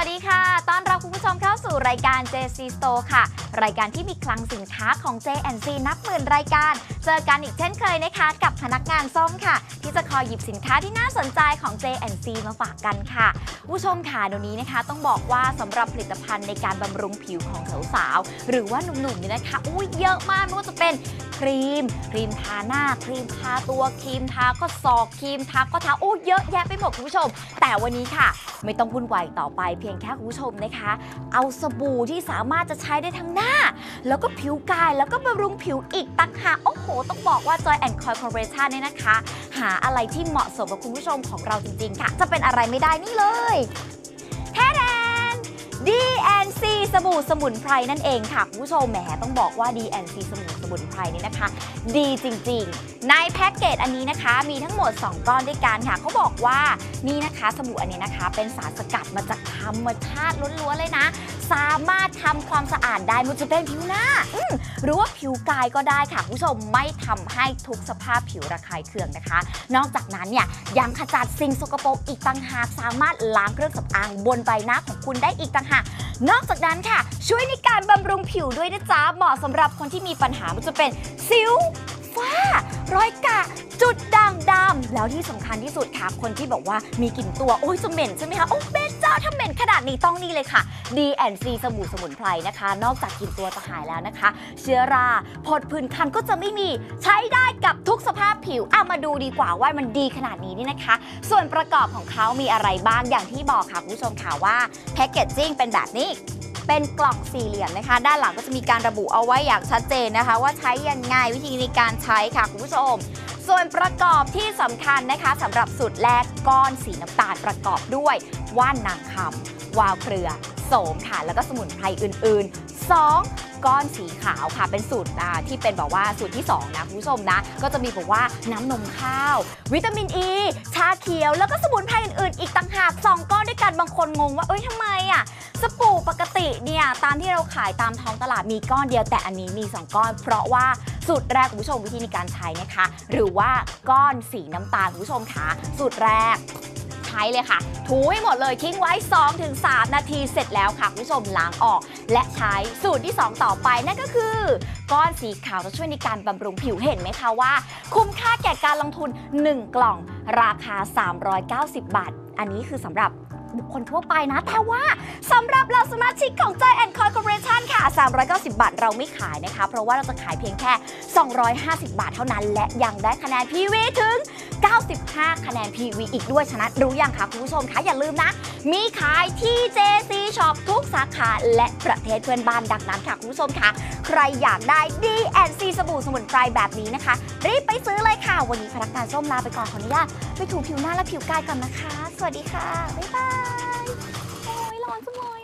วัสดีค่ะ ต้อนรับคุณผู้ชมเข้าสู่รายการ JC Store ค่ะ รายการที่มีคลังสินค้าของ JNC นับหมื่นรายการ เจอกันอีกเช่นเคยนะคะ กับพนักงานส้มค่ะ ที่จะคอยหยิบสินค้าที่น่าสนใจของ J&C มาฝากกันค่ะ ผู้ชมค่ะเดี๋ยวนี้นะคะ ต้องบอกว่าสำหรับผลิตภัณฑ์ในการบำรุงผิวของสาวๆหรือว่าหนุ่มๆเนี่ยนะคะอุ้ยเยอะมากไม่ว่าจะเป็นครีม ครีมทาหน้า ครีมทาตัวครีมทาข้อศอกครีมทาข้อเท้าโอ้เยอะแยะไปหมดคุณผู้ชม แต่วันนี้ค่ะ ไม่ต้องวุ่นวายต่อไปเพียงแค่คุณผู้ชมนะคะ เอาสบู่ที่สามารถจะใช้ได้ทั้งหน้า แล้วก็ผิวกายแล้วก็บำรุงผิวอีกต่างหากโอ้โหต้องบอกว่า Joy and Coy Corporation เนี่ยนะคะ หาอะไรที่เหมาะสมกับคุณผู้ชมของเราจริงๆค่ะ จะเป็นอะไรไม่ได้นี่เลยแท้ DNC สบู่สมุนไพรนั่นเองค่ะคุณผู้ชมแหมต้องบอกว่า DNC สบู่สมุนไพรนี่นะคะ ดีจริงๆ ในแพ็กเกจอันนี้นะคะ มีทั้งหมด 2 ก้อนด้วยกันค่ะเขาบอกว่านี่นะคะสบู่อันนี้นะคะ เป็นสารสกัดมาจากธรรมชาติล้วนๆเลยนะ สามารถทำความสะอาดได้ไมันจะเป็นผิวหน้าหรือว่าผิวกายก็ได้ค่ะคุณผู้ชมไม่ทำให้ทุกสภาพผิวระคายเคืองนะคะ นอกจากนั้นเนี่ยยังขจัดสิ่งสกปรกอีกต่างหากสามารถล้างเครื่องสำอางบนใบหน้าของคุณได้อีกต่างหากนอกจากนั้นค่ะ ช่วยในการบำรุงผิวด้วยนะจ๊ะเหมาะสำหรับคนที่มีปัญหามันจะเป็นสิวฝ้ารอยกะจุดด่างดำแล้วที่สำคัญที่สุดค่ะ คนที่บอกว่ามีกลิ่นตัว โอ้ยจะเหม็นใช่ไหมคะ โอ้เบนจ้าถ้าเหม็นขนาดนี้ต้องนี่เลยค่ะ DNC สบู่สมุนไพรนะคะ นอกจากกลิ่นตัวจะหายแล้วนะคะ เชื้อราผดผื่นคันก็จะไม่มีใช้ได้กับทุก ผิวเอามาดูดีกว่าว่ามันดีขนาดนี้นี่นะคะ ส่วนประกอบของเขามีอะไรบ้างอย่างที่บอกค่ะคุณผู้ชมค่ะว่าแพคเกจจิ้งเป็นแบบนี้เป็นกล่องสี่เหลี่ยมนะคะ ด้านหลังก็จะมีการระบุเอาไว้อย่างชัดเจนนะคะ ว่าใช้ยังไงวิธีในการใช้ค่ะคุณผู้ชม ส่วนประกอบที่สำคัญนะคะสำหรับสูตรแรกก้อนสีน้ำตาลประกอบด้วย ว่านนางคำวาวเครือ โสมค่ะ แล้วก็สมุนไพรอื่น ๆ 2. ก้อนสีขาวค่ะ เป็นสูตรที่เป็นแบบว่าสูตรที่ 2 นะคุณผู้ชมนะ ก็จะมีบอกว่าน้ำนมข้าว วิตามินอ e, ีชาเขียว แล้วก็สมุนไพรอื่นๆ อีกต่างหาก 2 ก้อนด้วยกันบางคนงงว่า เอ้ยทำไมอะสบู่ปกติเนี่ยตามที่เราขายตามท้องตลาดมีก้อนเดียวแต่อันนี้มี 2 ก้อน เพราะว่าสูตรแรกคุณผู้ชมวิธีในการใช้นะคะ หรือว่าก้อนสีน้ำตาลคุณผู้ชมคะสูตรแรกใช้เลยค่ะ ถูให้หมดเลยทิ้งไว้ 2-3 นาทีเสร็จแล้วค่ะ คุณผู้ชมล้างออก และใช้สูตรที่ 2 ต่อไปนั่นก็คือ ก้อนสีขาวจะช่วยในการบำรุงผิวเห็นไหมคะว่า คุ้มค่าแก่การลงทุน 1 กล่อง ราคา 390 บาท อันนี้คือสำหรับ บุคคลทั่วไปนะ แต่ว่าสำหรับเราสมาชิกของ Joy and c o r p o r a t i o n ค่ะ 390 บาทเราไม่ขายนะคะ เพราะว่าเราจะขายเพียงแค่ 250 บาทเท่านั้น และยังได้คะแนน PV ถึง 95 คะแนน PV อีกด้วยฉะนั้นรู้ยังคะคุณผู้ชมคะอย่าลืมนะ มีขายที่ JC Shop ทุกสาขาและประเทศเพื่อนบ้านดังนั้นค่ะคุณผู้ชมคะใครอยากได้ D&C สบู่สมุนไพรแบบนี้นะคะ รีบไปซื้อเลยค่ะ วันนี้พนักงานส้มลาไปก่อนขออนุญาตไปถูผิวหน้าและผิวกายก่อนนะคะ สวัสดีค่ะ บ๊ายบาย want some more?